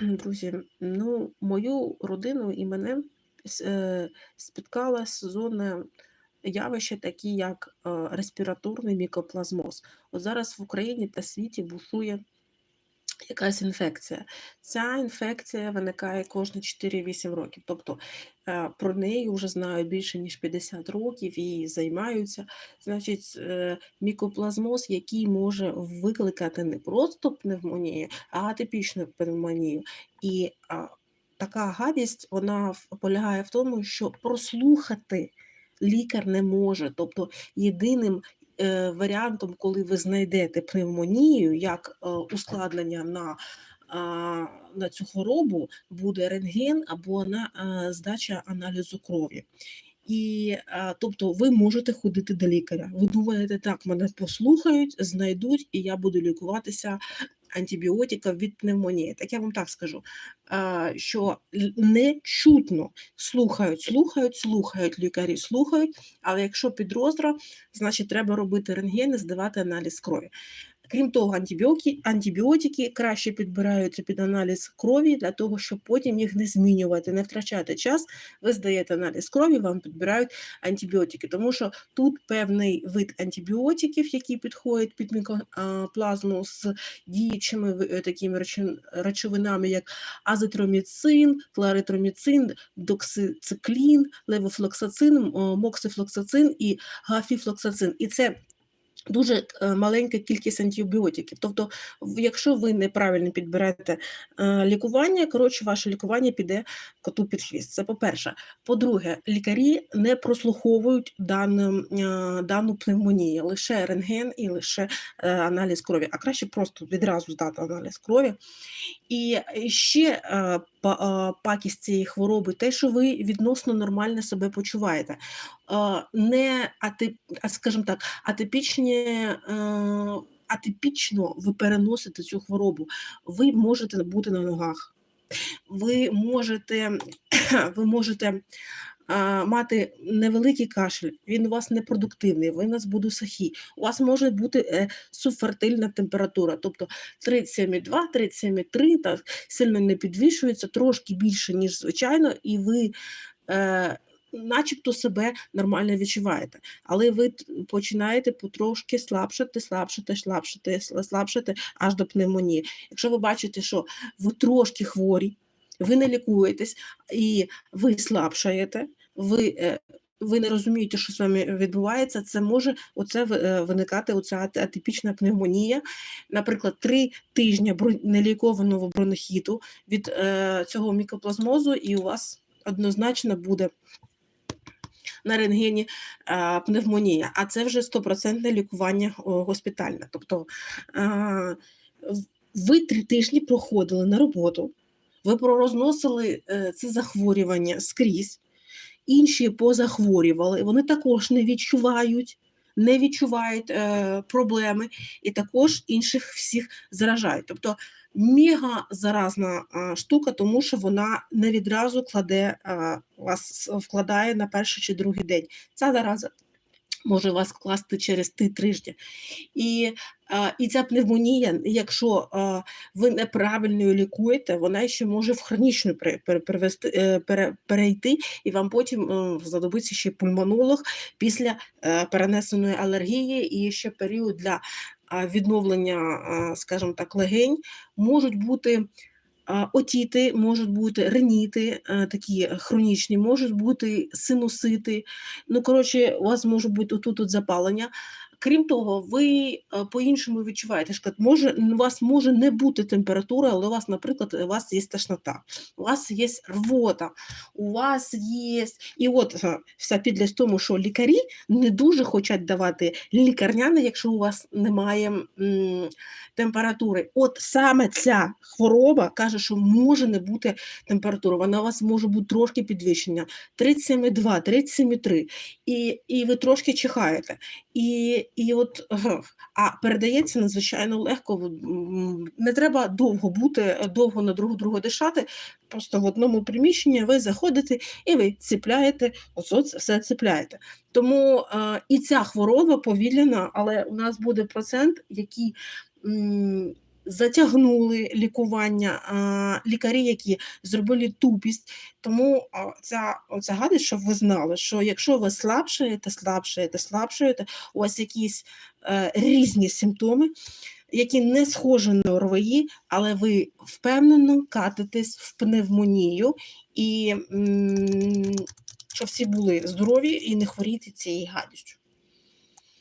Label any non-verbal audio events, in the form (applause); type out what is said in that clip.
Друзі, ну, мою родину і мене е, спіткала сезонне явище, такі як е, респіраторний мікоплазмоз. От зараз в Україні та світі бушує якась інфекція. Ця інфекція виникає кожні 4-8 років. Тобто е, про неї вже знають більше ніж 50 років і займаються. Значить, е, мікоплазмоз, який може викликати не просто пневмонію, а атипічну пневмонію. І така гадість вона полягає в тому, що прослухати лікар не може. Тобто єдиним варіантом, коли ви знайдете пневмонію як е, ускладнення на, на цю хворобу, буде рентген або на здача аналізу крові. І тобто ви можете ходити до лікаря. Ви думаєте, так, мене послухають, знайдуть, і я буду лікуватися антибіотиків від пневмонії. Так я вам так скажу, що не чутно слухають, слухають, слухають лікарі, слухають, але якщо підозра, значить треба робити рентген і здавати аналіз крові. Крім того, антибіотики, антибіотики краще підбираються під аналіз крові для того, щоб потім їх не змінювати, не втрачати час. Ви здаєте аналіз крові, вам підбирають антибіотики, тому що тут певний вид антибіотиків, які підходять під мікоплазму з діючими е, такими речовинами, як азитроміцин, кларитроміцин, доксициклін, левофлоксацин, моксифлоксацин і гафіфлоксацин. І це Дуже е, маленька кількість антибіотиків. Тобто, якщо ви неправильно підберете е, лікування, коротше, ваше лікування піде коту під хвіст. Це по-перше. По-друге, лікарі не прослуховують дану, е, дану пневмонію, лише рентген і лише аналіз крові, а краще просто відразу здати аналіз крові. І ще пакість цієї хвороби, те, що ви відносно нормально себе почуваєте. Не атип, скажімо так, атипічні. е, Атипічно ви переносите цю хворобу, ви можете бути на ногах, ви можете, (clears throat) ви можете мати невеликий кашель, він у вас непродуктивний, ви у нас буде сухий. У вас може бути е, субфертильна температура, тобто 37,2, 37,3, так, сильно не підвищується, трошки більше, ніж звичайно, і ви е, начебто себе нормально відчуваєте. Але ви починаєте потрошки слабшати, слабшати, слабшати, слабшати аж до пневмонії. Якщо ви бачите, що ви трошки хворі, ви не лікуєтесь і ви слабшаєте, ви, е, ви не розумієте, що з вами відбувається, це може оце е, виникати оця атипічна пневмонія. Наприклад, три тижні нелікованого бронхіту від е, цього мікоплазмозу, і у вас однозначно буде на рентгені а, пневмонія, а це вже стопроцентне лікування госпітальне. Тобто а, ви три тижні проходили на роботу, ви пророзносили е, це захворювання скрізь, інші позахворювали, вони також не відчувають. Не відчувають е, проблеми і також інших всіх заражають. Тобто мега заразна а, штука, тому що вона не відразу кладе а, вас вкладає на перший чи другий день. Ця зараза може вас класти через три тижні. І, і ця пневмонія, якщо ви неправильно лікуєте, вона ще може в хронічну пере- пере- перевести, е, пере- перейти, і вам потім е, знадобиться ще пульмонолог після е, перенесеної алергії і ще період для відновлення, скажімо так, легень можуть бути. Отіти, можуть бути реніти, е, такі хронічні, можуть бути синусити. Ну, коротше, у вас може бути тут от запалення. Крім того, ви е, по-іншому відчуваєте, що може, у вас може не бути температура, але у вас, наприклад, у вас є тошнота, у вас є рвота, у вас є. І от е, вся підлість в тому, що лікарі не дуже хочуть давати лікарняне, якщо у вас немає м, температури. От саме ця хвороба каже, що може не бути температури, вона у вас може бути трошки підвищення, 37,2, 37,3, і, і ви трошки чихаєте. І, і от, а передається надзвичайно легко. Не треба довго бути, е, довго на другу другу дишати. Просто в одному приміщенні ви заходите і ви ціпляєте, оце це все ціпляєте. Тому е, і ця хвороба повільна, але у нас буде процент, який затягнули лікування, лікарі, які зробили тупість. Тому ця, оця гадость, щоб ви знали, що якщо ви слабшаєте, слабшаєте, слабшаєте, у вас якісь е, різні симптоми, які не схожі на ОРВІ, але ви впевнено катитесь в пневмонію і м, щоб всі були здорові і не хворіти цією гадістю.